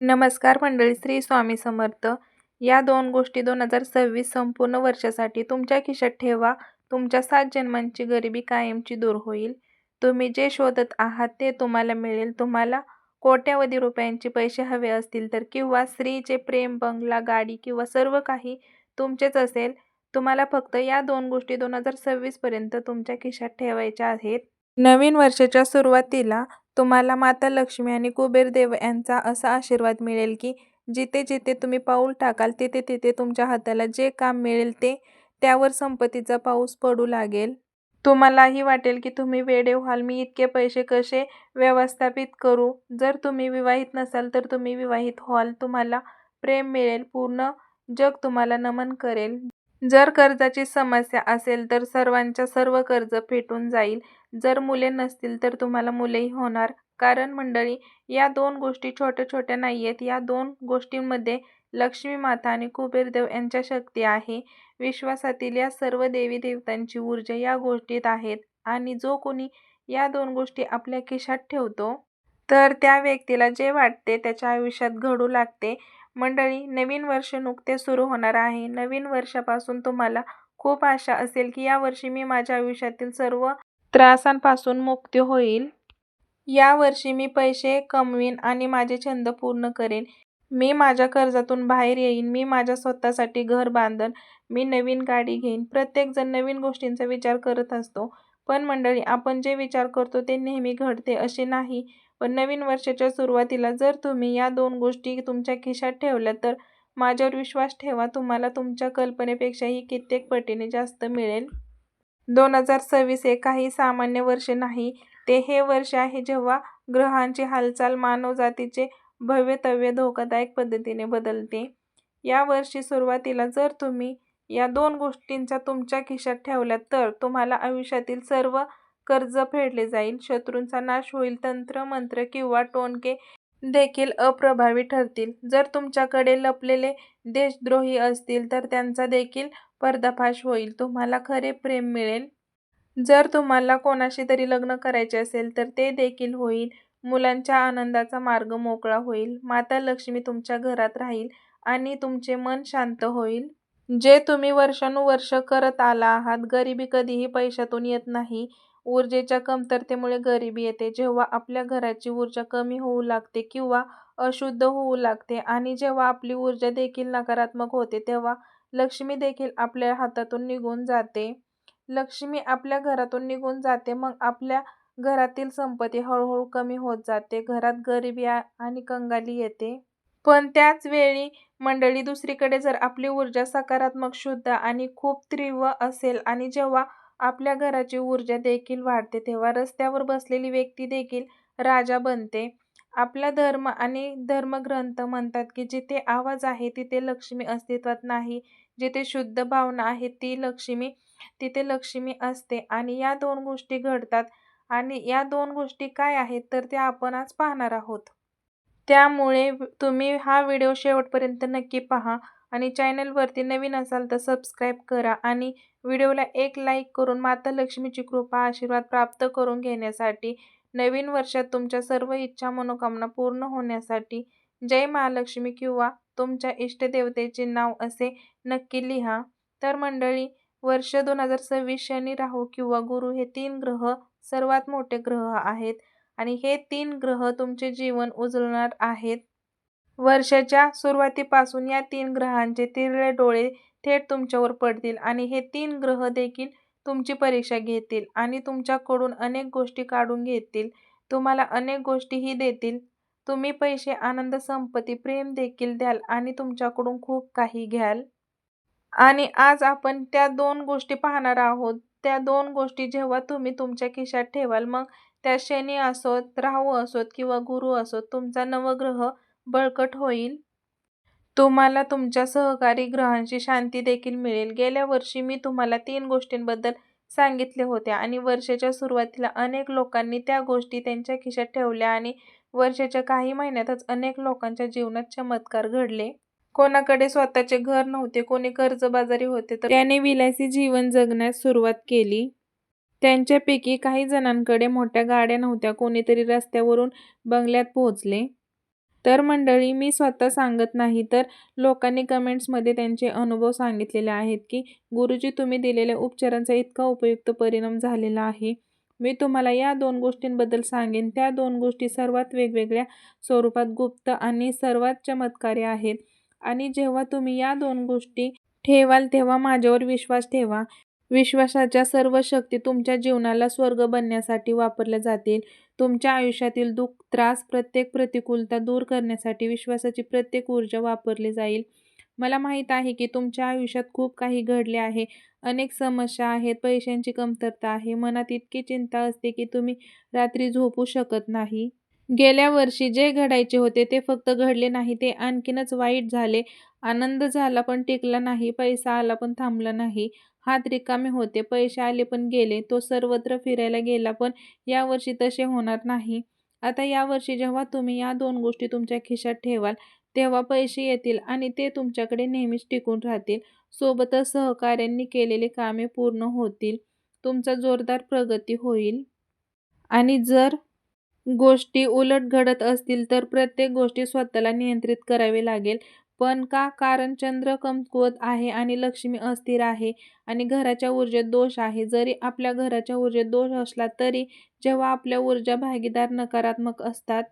नमस्कार मंडळी श्री स्वामी समर्थ. या दोन गोष्टी दोन हजार सव्वीस संपूर्ण वर्षासाठी तुमच्या खिशात ठेवा. तुमच्या सात जन्मांची गरिबी कायमची दूर होईल. तुम्ही जे शोधत आहात ते तुम्हाला मिळेल. तुम्हाला कोट्यावधी रुपयांचे पैसे हवे असतील तर किंवा स्त्रीचे प्रेम बंगला गाडी किंवा सर्व काही तुमचेच असेल. तुम्हाला फक्त या दोन गोष्टी दोन हजार सव्वीसपर्यंत तुमच्या खिशात ठेवायच्या आहेत. नवीन वर्षाच्या सुरुवातीला तुम्हाला माता लक्ष्मी आणि कुबेर देव यांचा असा आशीर्वाद मिळेल की जिथे जिथे तुम्ही पाऊल टाकाल तिथे तिथे तुमच्या हाताला जे काम मिळेल ते त्यावर संपत्तीचा पाऊस पडू लागेल. तुम्हालाही वाटेल की तुम्ही वेडे व्हाल. मी इतके पैसे कसे व्यवस्थापित करू? जर तुम्ही विवाहित नसाल तर तुम्ही विवाहित व्हाल. तुम्हाला प्रेम मिळेल. पूर्ण जग तुम्हाला नमन करेल. जर कर्जाची समस्या असेल तर सर्वांच्या सर्व कर्ज फेटून जाईल. जर मुले नसतील तर तुम्हाला मुलेही होणार. कारण मंडळी या दोन गोष्टी छोट्या छोट्या नाही आहेत या दोन गोष्टींमध्ये लक्ष्मी माता आणि कुबेरदेव यांच्या शक्ती आहे. विश्वासातील या सर्व देवी देवतांची ऊर्जा या गोष्टीत आहेत. आणि जो कोणी या दोन गोष्टी आपल्या खिशात ठेवतो तर त्या व्यक्तीला जे वाटते त्याच्या आयुष्यात घडू लागते. मंडळी नवीन वर्ष नुकते सुरू होणार आहे. नवीन वर्षापासून तुम्हाला खूप आशा असेल की या वर्षी मी माझ्या आयुष्यातील सर्व त्रासांपासून मुक्ती होईल. या वर्षी मी पैसे कमवीन आणि माझे छंद पूर्ण करेन. मी माझ्या कर्जातून बाहेर येईन. मी माझ्या स्वतःसाठी घर बांधन. मी नवीन गाडी घेईन. प्रत्येकजण नवीन गोष्टींचा विचार करत असतो. पण मंडळी आपण जे विचार करतो ते नेहमी घडते असे नाही. पण नवीन वर्षाच्या सुरुवातीला जर तुम्ही या दोन गोष्टी तुमच्या खिशात ठेवल्या तर माझ्यावर विश्वास ठेवा. तुम्हाला तुमच्या कल्पनेपेक्षाही कित्येक पटीने जास्त मिळेल. दोन हजार सव्वीस हे काही सामान्य वर्ष नाही. ते हे वर्ष आहे जेव्हा ग्रहांची हालचाल मानवजातीचे भव्यतव्य धोकादायक पद्धतीने बदलते. या वर्षी सुरुवातीला जर तुम्ही या दोन गोष्टींचा तुमच्या खिशात ठेवल्या तर तुम्हाला आयुष्यातील सर्व कर्ज फेडले जाईल. शत्रूंचा नाश होईल. तंत्र मंत्र किंवा टोनके देखील अप्रभावी ठरतील. जर तुमच्याकडे लपलेले देशद्रोही असतील तर त्यांचा देखील पर्दाफाश होईल. तुम्हाला खरे प्रेम मिळेल. जर तुम्हाला कोणाशी तरी लग्न करायचे असेल तर ते देखील होईल. मुलांच्या आनंदाचा मार्ग मोकळा होईल. माता लक्ष्मी तुमच्या घरात राहील आणि तुमचे मन शांत होईल. जे तुम्ही वर्षानुवर्ष करत आला आहात गरिबी कधीही पैशातून येत नाही. ऊर्जेच्या कमतरतेमुळे गरिबी येते. जेव्हा आपल्या घराची ऊर्जा कमी होऊ लागते किंवा अशुद्ध होऊ लागते आणि जेव्हा आपली ऊर्जा देखील नकारात्मक होते तेव्हा लक्ष्मी देखील आपल्या हातातून निघून जाते. लक्ष्मी आपल्या घरातून निघून जाते मग आपल्या घरातील संपत्ती हळूहळू कमी होत जाते. घरात गरिबी आणि कंगाली येते. पण त्याच वेळी मंडळी दुसरीकडे जर आपली ऊर्जा सकारात्मक शुद्ध आणि खूप तीव्र असेल आणि जेव्हा आपल्या घराची ऊर्जा देखील वाढते तेव्हा रस्त्यावर बसलेली व्यक्ती देखील राजा बनते. आपला धर्म आणि धर्मग्रंथ म्हणतात की जिथे आवाज आहे तिथे लक्ष्मी अस्तित्वात नाही. जिथे शुद्ध भावना आहे ती लक्ष्मी तिथे लक्ष्मी असते. आणि या दोन गोष्टी घडतात. आणि या दोन गोष्टी काय आहेत तर त्या आपण आज पाहणार आहोत. त्यामुळे तुम्ही हा व्हिडिओ शेवटपर्यंत नक्की पहा. आणि चॅनलवरती नवीन असाल तर सबस्क्राईब करा आणि व्हिडिओला एक लाईक करून माता लक्ष्मीची कृपा आशीर्वाद प्राप्त करून घेण्यासाठी नवीन वर्षात तुमच्या सर्व इच्छा मनोकामना पूर्ण होण्यासाठी जय महालक्ष्मी किंवा तुमच्या इष्टदेवतेचे नाव असे नक्की लिहा. तर मंडळी वर्ष दोन हजार सव्वीस शनी राहू किंवा गुरु हे तीन ग्रह सर्वात मोठे ग्रह आहेत आणि हे तीन ग्रह तुमचे जीवन उजळणार आहेत. वर्षाच्या सुरुवातीपासून या तीन ग्रहांचे तिरळे डोळे थेट तुमच्यावर पडतील आणि हे तीन ग्रह देखील तुमची परीक्षा घेतील आणि तुमच्याकडून अनेक गोष्टी काढून घेतील. तुम्हाला अनेक गोष्टीही देतील. तुम्ही पैसे आनंद संपत्ती प्रेम देखील द्याल आणि तुमच्याकडून खूप काही घ्याल. आणि आज आपण त्या दोन गोष्टी पाहणार आहोत. त्या दोन गोष्टी जेव्हा तुम्ही तुमच्या खिशात ठेवाल मग त्या शनी असोत राहू असोत किंवा गुरु असोत तुमचा नवग्रह बळकट होईल. तुम्हाला तुमच्या सहकारी ग्रहांची शांती देखील मिळेल. गेल्या वर्षी मी तुम्हाला तीन गोष्टींबद्दल सांगितले होते आणि वर्षाच्या सुरुवातीला अनेक लोकांनी त्या गोष्टी त्यांच्या खिशात ठेवल्या आणि वर्षाच्या काही महिन्यातच अनेक लोकांच्या जीवनात चमत्कार घडले. कोणाकडे स्वतःचे घर नव्हते कोणी कर्जबाजारी होते तर त्याने विलासी जीवन जगण्यास सुरुवात केली. त्यांच्यापैकी काही जणांकडे मोठ्या गाड्या नव्हत्या कोणीतरी रस्त्यावरून बंगल्यात पोहोचले. तर मंडळी मी स्वतः सांगत नाही तर लोकांनी कमेंट्समध्ये त्यांचे अनुभव सांगितलेले आहेत की गुरुजी तुम्ही दिलेल्या उपचारांचा इतका उपयुक्त परिणाम झालेला आहे. मी तुम्हाला या दोन गोष्टींबद्दल सांगेन. त्या दोन गोष्टी सर्वात वेगवेगळ्या स्वरूपात गुप्त आणि सर्वात चमत्कारी आहेत. आणि जेव्हा तुम्ही या दोन गोष्टी ठेवाल तेव्हा माझ्यावर विश्वास ठेवा. विश्वासाच्या सर्व शक्ती तुमच्या जीवनाला स्वर्ग बनण्यासाठी वापरल्या जातील. तुमच्या आयुष्यातील दुःख त्रास प्रत्येक प्रतिकूलता दूर करण्यासाठी विश्वासाची प्रत्येक ऊर्जा वापरली जाईल. मला माहीत आहे की तुमच्या आयुष्यात खूप काही घडले आहे. अनेक समस्या आहेत पैशांची कमतरता आहे. मनात इतकी चिंता असते की तुम्ही रात्री झोपू शकत नाही. गेल्या वर्षी जे घडायचे होते ते फक्त घडले नाही ते आणखीनच वाईट झाले. आनंद झाला पण टिकला नाही पैसा आला पण थांबला नाही. हात रिकामे होते पैसे आले पण गेले तो सर्वत्र फिरायला गेला पण यावर्षी तसे होणार नाही. आता यावर्षी जेव्हा तुम्ही या दोन गोष्टी तुमच्या खिशात ठेवाल तेव्हा पैसे येतील आणि ते तुमच्याकडे नेहमीच टिकून राहतील. सोबतच सहकाऱ्यांनी केलेली कामे पूर्ण होतील. तुमचा जोरदार प्रगती होईल. आणि जर गोष्टी उलट घडत असतील तर प्रत्येक गोष्टी स्वतःला नियंत्रित करावी लागेल. पण का कारण चंद्र कमकुवत आहे आणि लक्ष्मी अस्थिर आहे आणि घराच्या ऊर्जेत दोष आहे? जरी आपल्या घराच्या ऊर्जेत दोष असला तरी जेव्हा आपल्या ऊर्जा भागीदार नकारात्मक असतात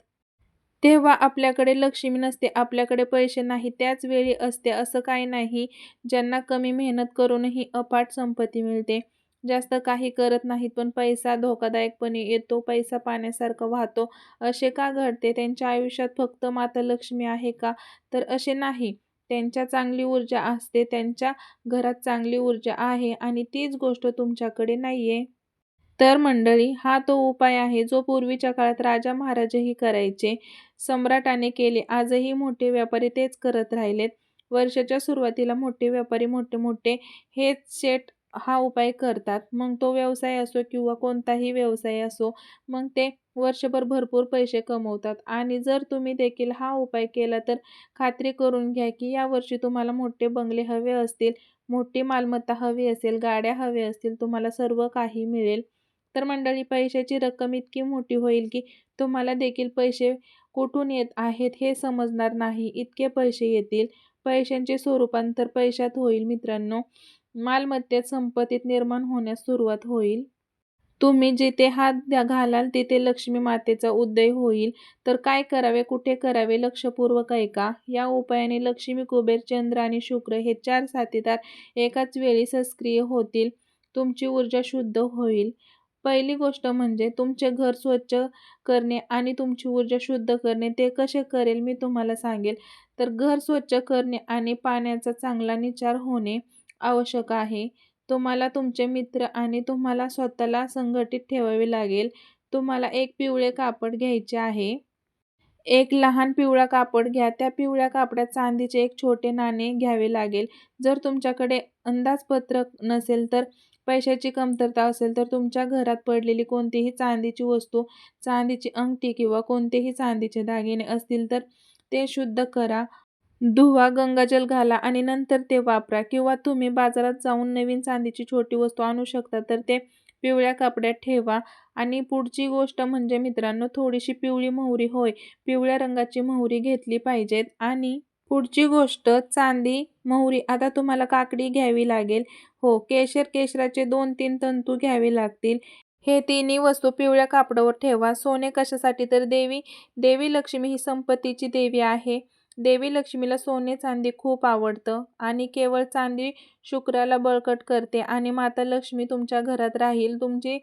तेव्हा आपल्याकडे लक्ष्मी नसते आपल्याकडे पैसे नाही त्याच वेळी असते असं काही नाही ज्यांना कमी मेहनत करूनही अपाट संपत्ती मिळते. जास्त काही करत नाहीत पण पैसा धोकादायकपणे येतो पैसा पाण्यासारखा वाहतो. असे का घडते? त्यांच्या आयुष्यात फक्त माता लक्ष्मी आहे का? तर असे नाही. त्यांच्या चांगली ऊर्जा असते त्यांच्या घरात चांगली ऊर्जा आहे आणि तीच गोष्ट तुमच्याकडे नाहीये. तर मंडळी हा तो उपाय आहे जो पूर्वीच्या काळात राजा महाराजही करायचे. सम्राटाने केले. आजही मोठे व्यापारी तेच करत राहिलेत. वर्षाच्या सुरुवातीला मोठे व्यापारी मोठे मोठे. हेच शेट हा उपाय करतात. मग तो व्यवसाय असो किंवा कोणताही व्यवसाय असो मग ते वर्षभर भरपूर पैसे कमवतात. आणि जर तुम्ही देखील हा उपाय केला तर खात्री करून घ्या की यावर्षी तुम्हाला मोठे बंगले हवे असतील मोठी मालमत्ता हवी असेल गाड्या हवे असतील तुम्हाला सर्व काही मिळेल. तर मंडळी पैशाची रक्कम इतकी मोठी होईल की तुम्हाला देखील पैसे कुठून येत आहेत हे समजणार नाही. इतके पैसे येतील. पैशांचे स्वरूपांतर पैशात होईल मित्रांनो. मालमत्तेत संपत्तीत निर्माण होण्यास सुरुवात होईल. तुम्ही जिथे हात घालाल तिथे लक्ष्मी मातेचा उदय होईल. तर काय करावे कुठे करावे लक्षपूर्वक ऐका या उपायाने लक्ष्मी कुबेर चंद्र आणि शुक्र हे चार साथीदार एकाच वेळी सक्रिय होतील. तुमची ऊर्जा शुद्ध होईल. पहिली गोष्ट म्हणजे तुमचे घर स्वच्छ करणे आणि तुमची ऊर्जा शुद्ध करणे. ते कसे करेल मी तुम्हाला सांगेल. तर घर स्वच्छ करणे आणि पाण्याचा चांगला निचार होणे. आवश्यक आहे. तुम्हाला तुमचे मित्र आणि तुम्हाला स्वतःला संघटित ठेवावे लागेल. तुम्हाला एक पिवळे कापड घ्यायचे आहे. एक लहान पिवळा कापड घ्या. त्या पिवळ्या कापडात चांदीचे एक छोटे नाणे घ्यावे लागेल. जर तुमच्याकडे अंदाजपत्रक नसेल तर पैशाची कमतरता असेल तर तुमच्या घरात पडलेली कोणतीही चांदीची वस्तू चांदीची अंगठी किंवा कोणतेही चांदीचे दागिने असतील तर ते शुद्ध करा. धुवा गंगाजल घाला आणि नंतर ते वापरा. किंवा तुम्ही बाजारात जाऊन नवीन चांदीची छोटी वस्तू आणू शकता तर ते पिवळ्या कपड्यात ठेवा. आणि पुढची गोष्ट म्हणजे मित्रांनो थोडीशी पिवळी मोहरी. होय पिवळ्या रंगाची मोहरी घेतली पाहिजेत आणि पुढची गोष्ट चांदी मोहरी. आता तुम्हाला काकडी घ्यावी लागेल. हो केशर केशराचे दोन तीन तंतू घ्यावे लागतील. हे तिन्ही वस्तू पिवळ्या कापडावर ठेवा. सोने कशासाठी? तर देवी देवी लक्ष्मी ही संपत्तीची देवी आहे. देवी लक्ष्मीला सोने चांदी खूप आवडतं आणि केवळ चांदी शुक्राला बळकट करते आणि माता लक्ष्मी तुमच्या घरात राहील तुमची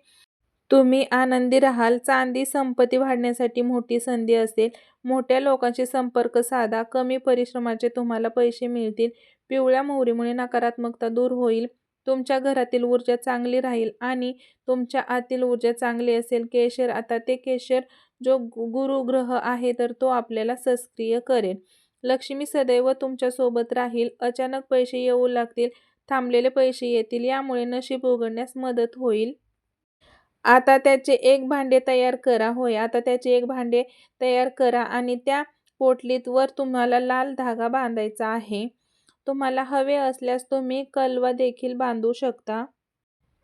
तुम्ही आनंदी राहाल. चांदी संपत्ती वाढण्यासाठी मोठी संधी असेल. मोठ्या लोकांशी संपर्क साधा कमी परिश्रमाचे तुम्हाला पैसे मिळतील. पिवळ्या मोहरीमुळे नकारात्मकता दूर होईल. तुमच्या घरातील ऊर्जा चांगली राहील आणि तुमच्या आतील ऊर्जा चांगली असेल. केशर आता ते केशर जो गुरुग्रह आहे तर तो आपल्याला सक्रिय करेल. लक्ष्मी सदैव तुमच्यासोबत राहील. अचानक पैसे येऊ लागतील. थांबलेले पैसे येतील. यामुळे नशीब उघडण्यास मदत होईल. आता त्याचे एक भांडे तयार करा. होय आता त्याचे एक भांडे तयार करा आणि त्या पोटलीत वर तुम्हाला लाल धागा बांधायचा आहे. तुम्हाला हवे असल्यास तुम्ही कलवा देखील बांधू शकता.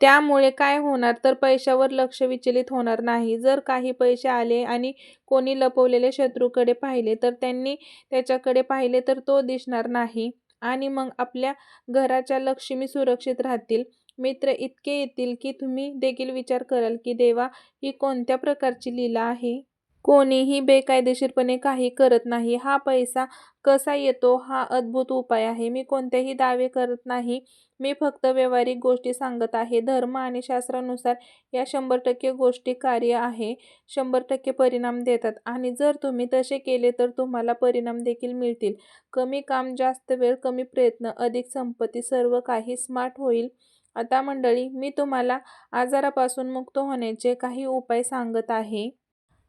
त्यामुळे काय होणार? तर पैशावर लक्ष विचलित होणार नाही. जर काही पैसे आले आणि कोणी लपवलेले शत्रूकडे पाहिले तर त्यांनी त्याच्याकडे पाहिले तर तो दिसणार नाही. आणि मग आपल्या घराच्या लक्ष्मी सुरक्षित राहतील. मित्र इतके येतील की तुम्ही देखील विचार कराल की देवा ही कोणत्या प्रकारची लीला आहे? कोणीही बेकायदेशीरपणे काही करत नाही. हा पैसा कसा येतो? हा अद्भुत उपाय आहे. मी कोणतेही दावे करत नाही. मी फक्त व्यावहारिक गोष्टी सांगत आहे. धर्म आणि शास्त्रानुसार या शंभर टक्के गोष्टी कार्य आहे. शंभर टक्के परिणाम देतात. आणि जर तुम्ही तसे केले तर तुम्हाला परिणाम देखील मिळतील. कमी काम जास्त वेळ कमी प्रयत्न अधिक संपत्ती सर्व काही स्मार्ट होईल. आता मंडळी मी तुम्हाला आजारापासून मुक्त होण्याचे काही उपाय सांगत आहे.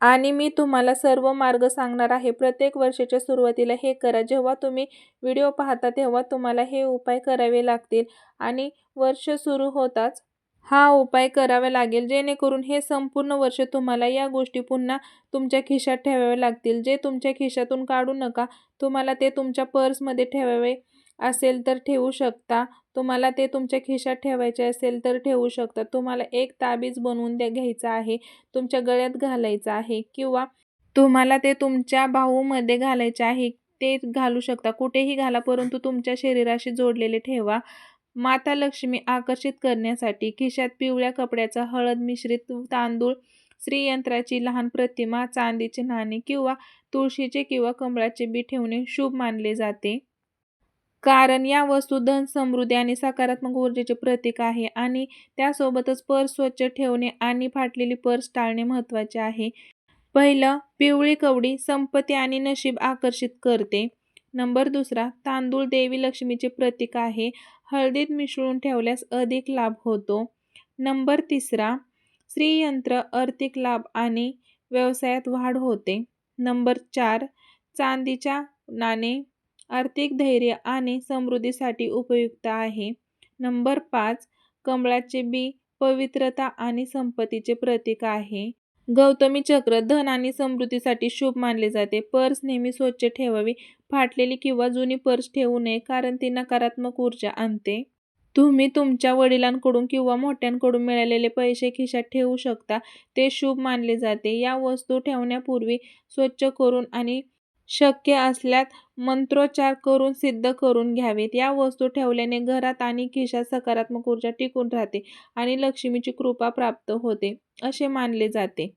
आणि मी तुम्हाला सर्व मार्ग सांगणार आहे. प्रत्येक वर्षाच्या सुरुवातीला हे करा. जेव्हा तुम्ही व्हिडिओ पाहता तेव्हा तुम्हाला हे उपाय करावे लागतील. आणि वर्ष सुरू होताच हा उपाय करावा लागेल. जेणेकरून हे संपूर्ण वर्ष तुम्हाला या गोष्टी पुन्हा तुमच्या खिशात ठेवाव्या लागतील. जे तुमच्या खिशातून काढू नका तुम्हाला ते तुमच्या पर्समध्ये ठेवावे असेल तर ठेवू शकता. तुम्हाला ते तुमच्या खिशात ठेवायचे असेल तर ठेवू शकता. तुम्हाला एक ताबीज बनवून द्या घ्यायचा आहे तुमच्या गळ्यात घालायचं आहे किंवा तुम्हाला ते तुमच्या भाऊमध्ये घालायचे आहे ते घालू शकता. कुठेही घाला परंतु तुमच्या शरीराशी जोडलेले ठेवा. माता लक्ष्मी आकर्षित करण्यासाठी खिशात पिवळ्या कपड्याचा हळद मिश्रित तांदूळ श्रीयंत्राची लहान प्रतिमा चांदीचे नाणे किंवा तुळशीचे किंवा कमळाचे बी ठेवणे शुभ मानले जाते. कारण या वस्तू धन समृद्धी आणि सकारात्मक ऊर्जेचे प्रतीक आहे आणि त्यासोबतच पर्स स्वच्छ ठेवणे आणि फाटलेली पर्स टाळणे महत्त्वाचे आहे. पहिलं पिवळी कवडी संपत्ती आणि नशीब आकर्षित करते. नंबर दुसरा तांदूळ देवी लक्ष्मीचे प्रतीक आहे. हळदीत मिसळून ठेवल्यास अधिक लाभ होतो. नंबर तिसरा श्रीयंत्र आर्थिक लाभ आणि व्यवसायात वाढ होते. नंबर चार चांदीच्या नाणे आर्थिक धैर्य आणि समृद्धीसाठी उपयुक्त आहे. नंबर पाच कमळाचे बी पवित्रता आणि संपत्तीचे प्रतीक आहे. गौतमी चक्र धन आणि समृद्धीसाठी शुभ मानले जाते. पर्स नेहमी स्वच्छ ठेवावी फाटलेली किंवा जुनी पर्स ठेवू नये कारण ती नकारात्मक ऊर्जा आणते. तुम्ही तुमच्या वडिलांकडून किंवा मोठ्यांकडून मिळालेले पैसे खिशात ठेवू शकता. ते शुभ मानले जाते. या वस्तू ठेवण्यापूर्वी स्वच्छ करून आणि शक्य असल्यास मंत्रोच्चार करून सिद्ध करून घ्यावेत. या वस्तू ठेवल्याने घरात आणि खिशात सकारात्मक ऊर्जा टिकून राहते आणि लक्ष्मीची कृपा प्राप्त होते असे मानले जाते.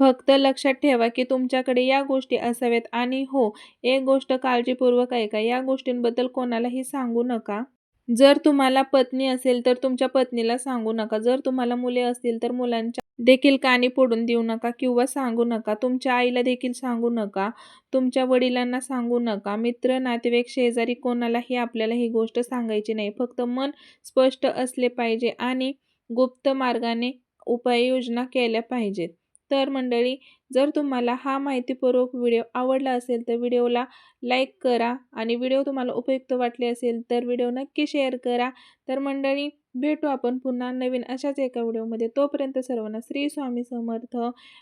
फक्त लक्षात ठेवा की तुमच्याकडे या गोष्टी असाव्यात आणि हो एक गोष्ट काळजीपूर्वक ऐका. या गोष्टींबद्दल कोणालाही सांगू नका. जर तुम्हाला पत्नी असेल तर तुमच्या पत्नीला सांगू नका. जर तुम्हाला मुले असतील तर मुलांच्या देखील कानी पडून देऊ नका किंवा सांगू नका. तुमच्या आईला देखील सांगू नका. तुमच्या वडिलांना सांगू नका. मित्र नातेवाईक शेजारी कोणालाही आपल्याला ही गोष्ट सांगायची नाही. फक्त मन स्पष्ट असले पाहिजे आणि गुप्त मार्गाने उपाययोजना केल्या पाहिजेत. तर मंडळी जर तुम्हाला हा माहितीपूर्वक व्हिडिओ आवडला असेल तर व्हिडिओला लाईक करा आणि व्हिडिओ तुम्हाला उपयुक्त वाटले असेल तर व्हिडिओ नक्की शेअर करा. तर मंडळी भेटू आपण पुन्हा नवीन अशाच एका व्हिडिओमध्ये. तोपर्यंत सर्वांना श्री स्वामी समर्थ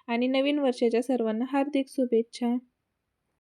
आणि नवीन वर्षाच्या सर्वांना हार्दिक शुभेच्छा.